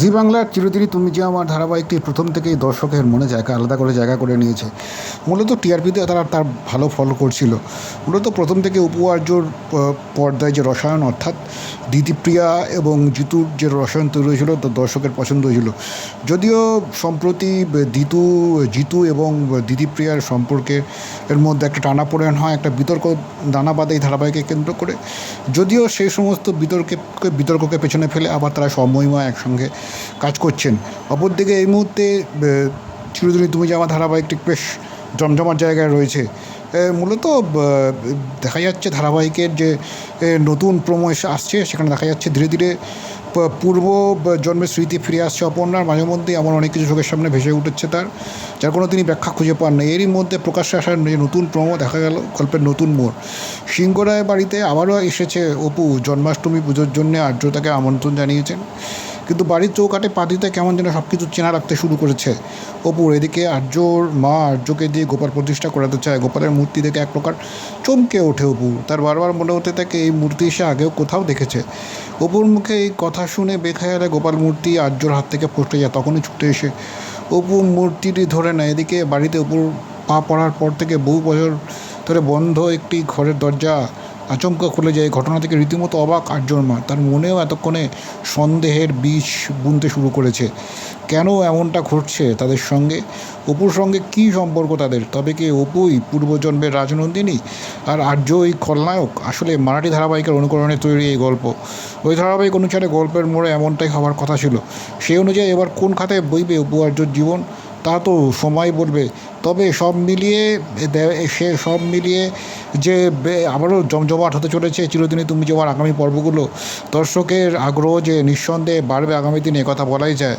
জি বাংলার চিরদিনই তুমি যে আমার ধারাবাহিকটি প্রথম থেকেই দর্শকের মনে জায়গা, আলাদা করে জায়গা করে নিয়েছে। মূলত টিআরপিতে তারা তার ভালো ফল করছিল। মূলত প্রথম থেকে উপু আর্যর প- পর্দায় যে রসায়ন, অর্থাৎ দিদিপ্রিয়া এবং জিতুর যে রসায়ন তৈরি হয়েছিল, তা দর্শকের পছন্দ হয়েছিল। যদিও সম্প্রতি দিতু, জিতু এবং দিদিপ্রিয়ার সম্পর্কে এর মধ্যে একটা টানাপোড়েন হয়, একটা বিতর্ক দানা বাঁধে এই ধারাবাহিকে কেন্দ্র করে। যদিও সেই সমস্ত বিতর্কে, বিতর্ককে পেছনে ফেলে আবার তারা সমময় একসঙ্গে কাজ করছেন। অপরদিকে এই মুহূর্তে চিরদিনই তুমি যে আমার ধারাবাহিকটি বেশ জমজমাট জায়গায় রয়েছে মূলত দেখা যাচ্ছে ধারাবাহিকের যে নতুন প্রোমো এসে আসছে, সেখানে দেখা যাচ্ছে ধীরে ধীরে পূর্ব জন্মের স্মৃতি ফিরে আসছে অপর্ণার, মাঝে মধ্যেই এমন অনেক কিছু চোখের সামনে ভেসে উঠেছে তার, যার কোনো তিনি ব্যাখ্যা খুঁজে পান না। এরই মধ্যে প্রকাশ্যে আসার যে নতুন প্রমো দেখা গেল, গল্পের নতুন মোড়। সিংহরায় বাড়িতে আবারও এসেছে অপু, জন্মাষ্টমী পুজোর জন্য আর্দ্রতাকে আমন্ত্রণ জানিয়েছেন। কিন্তু বাড়ির চৌকাটে পা দিতে কেমন যেন সব কিছু চেনা রাখতে শুরু করেছে। অপুর এদিকে আর্যর মা আর্যকে দিয়ে গোপাল প্রতিষ্ঠা করাতে চায়। গোপালের মূর্তি দেখে এক প্রকার চমকে ওঠে অপু। তার বারবার মনে হতে থাকে এই মূর্তি সে আগেও কোথাও দেখেছে। অপুর মুখে এই কথা শুনে বেখায়ালে গোপাল মূর্তি আর্যর হাত থেকে ফসকে যায়, তখনই ছুটে এসে অপু মূর্তিটি ধরে নেয়। এদিকে বাড়িতে অপুর পা পড়ার পর থেকে বহু বছর ধরে বন্ধ একটি ঘরের দরজা আচমকা খুলে যায় ঘটনা থেকে রীতিমতো অবাক আর্যর তার মনেও এতক্ষণে সন্দেহের বীজ বুনতে শুরু করেছে। কেন এমনটা ঘটছে তাদের সঙ্গে? অপুর সঙ্গে কী সম্পর্ক তাদের? তবে কি অপুই পূর্বজন্মের রাজনন্দিনী? আর আর্য ওই খলনায়ক? আসলে মারাঠি ধারাবাহিকের অনুকরণে তৈরি এই গল্প। ওই ধারাবাহিক অনুসারে গল্পের মোড়ে এমনটাই হওয়ার কথা ছিল। সেই অনুযায়ী এবার কোন খাতে বইবে অপু আর্যর জীবন? তা তো সময় বলবে। তবে সব মিলিয়ে সে সব মিলিয়ে যে আবারও জমজমাট হতে চলেছে চিরদিনই তুমি যাওয়ার আগামী পর্বগুলো, দর্শকের আগ্রহ যে নিঃসন্দেহে বাড়বে আগামী দিনে কথা বলাই যায়।